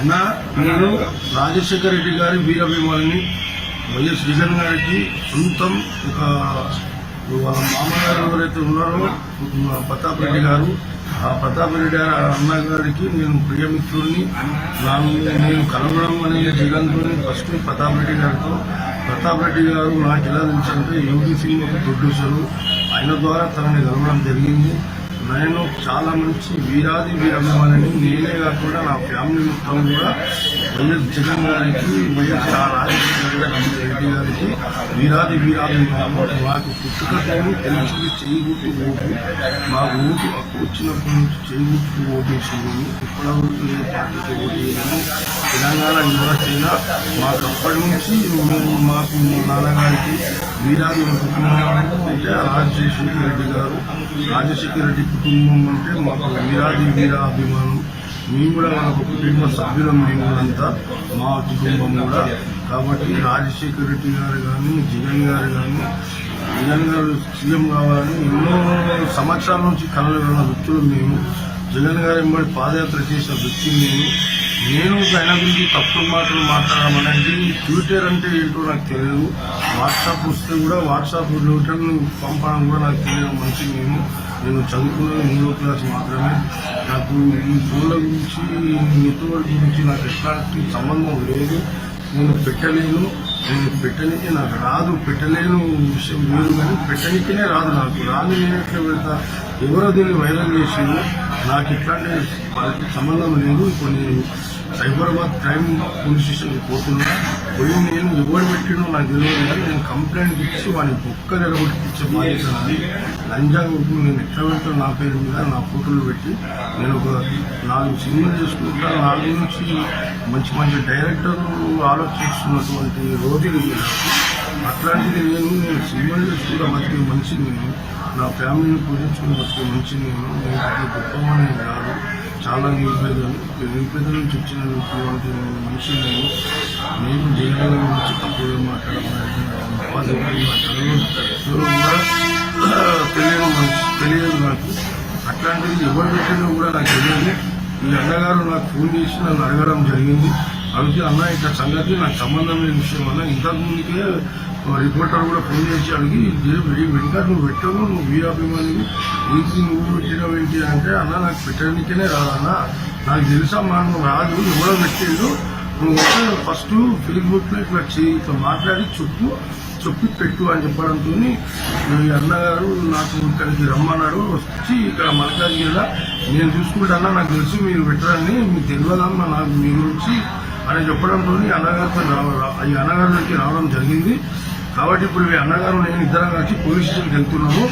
అన్న నేను రాజశేఖర రెడ్డి గారి వీరాభిమానిని వైఎస్ జగన్ గారికి సొంతం ఒక వాళ్ళ మామగారు ఎవరైతే ఉన్నారో మా ప్రతాప్ రెడ్డి గారు ఆ ప్రతాప్ రెడ్డి గారు అన్న గారికి నేను ప్రియమిత్రుడిని నాకు నేను కలవడం అనేది జగన్తో ఫస్ట్ ప్రతాప్ రెడ్డి గారితో. ప్రతాప్ రెడ్డి గారు నాకు ఎలా యూపీ యోగి ఒక ప్రొడ్యూసరు. ఆయన ద్వారా తనని కలవడం జరిగింది. నేను చాలా మంచి వీరాది వీరాభిమానిని నేనే కాకుండా నా ఫ్యామిలీ మొత్తం కూడా వైఎస్ జగన్ గారికి వైఎస్ రెడ్డి గారికి వీరాది వీరాభిమానం మాకు పుట్టుకతోని తెలిసి చేయగుట్టు ఓటు మా ఓటు హక్కు వచ్చినప్పటి నుంచి చేయగుట్టు ఓటు ఇప్పటివరకు నేను పార్టీకి ఓటేయను తెలంగాణ యువసేన మాకు అప్పటి నుంచి మేము మాకు మా నాన్నగారికి వీరాది కుటుంబం అంటే రాజశేఖర రెడ్డి గారు రాజశేఖర రెడ్డి కుటుంబం అంటే మాకు వీరాది వీరాభిమానం. మేము కూడా మా కుటుంబ సభ్యులం మేము అంతా మా కుటుంబం కూడా. కాబట్టి రాజశేఖర రెడ్డి గారు కానీ జగన్ గారు కానీ జగన్ గారు సీఎం కావాలని ఎన్నో సంవత్సరాల నుంచి కలలు ఉన్న వ్యక్తులు మేము. జగన్ గారు ఎంబడి పాదయాత్ర చేసిన వ్యక్తి మేము నేను ఆయన గురించి తప్పుడు మాటలు మాట్లాడడం ట్విట్టర్ అంటే ఏంటో నాకు తెలియదు వాట్సాప్ వస్తే కూడా వాట్సాప్ రిటర్న్ పంపడం కూడా నాకు తెలియదు. మంచి నేను నేను చదువుకున్నది మూడో క్లాస్ మాత్రమే. నాకు ఈ ఫోన్ల గురించి నెట్వర్క్ గురించి నాకు ఎట్లాంటి సంబంధం లేదు. నేను పెట్టలేను. నేను పెట్టడానికి నాకు రాదు. పెట్టలేను విషయం లేదు కానీ పెట్టడానికినే రాదు నాకు. రాదు నేను ఎట్లా పెడతా? ఎవరో దీన్ని వైరల్ చేసిండు నాకు ఇట్లాంటి వాళ్ళకి సంబంధం లేదు. ఇప్పుడు నేను సైబరాబాద్ క్రైమ్ పోలీస్ స్టేషన్కి పోతున్నా పోయి నేను ఎవరు పెట్టినో నాకు తెలియదు కానీ నేను కంప్లైంట్ ఇచ్చి వాడిని ఒక్క నిలబొట్టించే బాధ్యత నాది. లంజా కొడుకు నేను ఎట్లా పెడతాను నా పేరు మీద నా ఫోటోలు పెట్టి నేను ఒక నాలుగు సినిమాలు చేసుకుంటా నాలుగు నుంచి మంచి మంచి డైరెక్టర్లు ఆలోచిస్తున్నటువంటి రోజులు అట్లాంటిది నేను నేను సినిమాలు చేసుకుంటా బతికే మంచిది నేను నా ఫ్యామిలీని పూజించుకుని బతికే మంచిది నేను నేను పెద్ద గొప్పవాణి కాదు. చాలా నిరుపేదలు నిరుపేద నుంచి వచ్చిన మనిషి నేను నేను జైలు గురించి తప్పుగా మాట్లాడడం కూడా తెలియదు తెలియదు నాకు. అట్లాంటిది ఎవరు పెట్టినా కూడా నాకు తెలియదు. ఈ అన్నగారు నాకు ఫోన్ చేసి నన్ను అడగడం జరిగింది. అడిగితే అన్న ఇట్లా సంగతి నాకు సంబంధం లేని విషయం అన్న. ఇంతకు ముందుకే రిపోర్టర్ కూడా ఫోన్ చేసి అడిగి "ఏ వెంకట నువ్వు పెట్టవు నువ్వు వీరాభిమానివి నీకు నువ్వు పెట్టినావు ఏంటి అంటే అన్న నాకు పెట్టడానికనే రాదన్న నాకు తెలుసా మా నువ్వు రాదు ఎవరో పెట్టేది నువ్వు ఫస్ట్ ఫేస్బుక్లో ఇట్లా చేయి ఇట్లా మాట్లాడి చెప్పు చెప్పి పెట్టు అని చెప్పడంతో మీ అన్నగారు నాకు ఇక్కడికి రమ్మన్నాడు. వచ్చి ఇక్కడ మల్కాజ్గిరిలో నేను చూసుకుంటానా నాకు తెలుసు మీరు పెట్టరని మీకు తెలియదమ్మా నాకు మీ గురించి అని చెప్పడంతో అన్నగారితో రావ- ఈ అన్నగారి నుంచి రావడం జరిగింది. కాబట్టి ఇప్పుడు ఈ అన్నగారు నేను ఇద్దరం కలిసి పోలీస్ స్టేషన్కి వెళ్తున్నాము.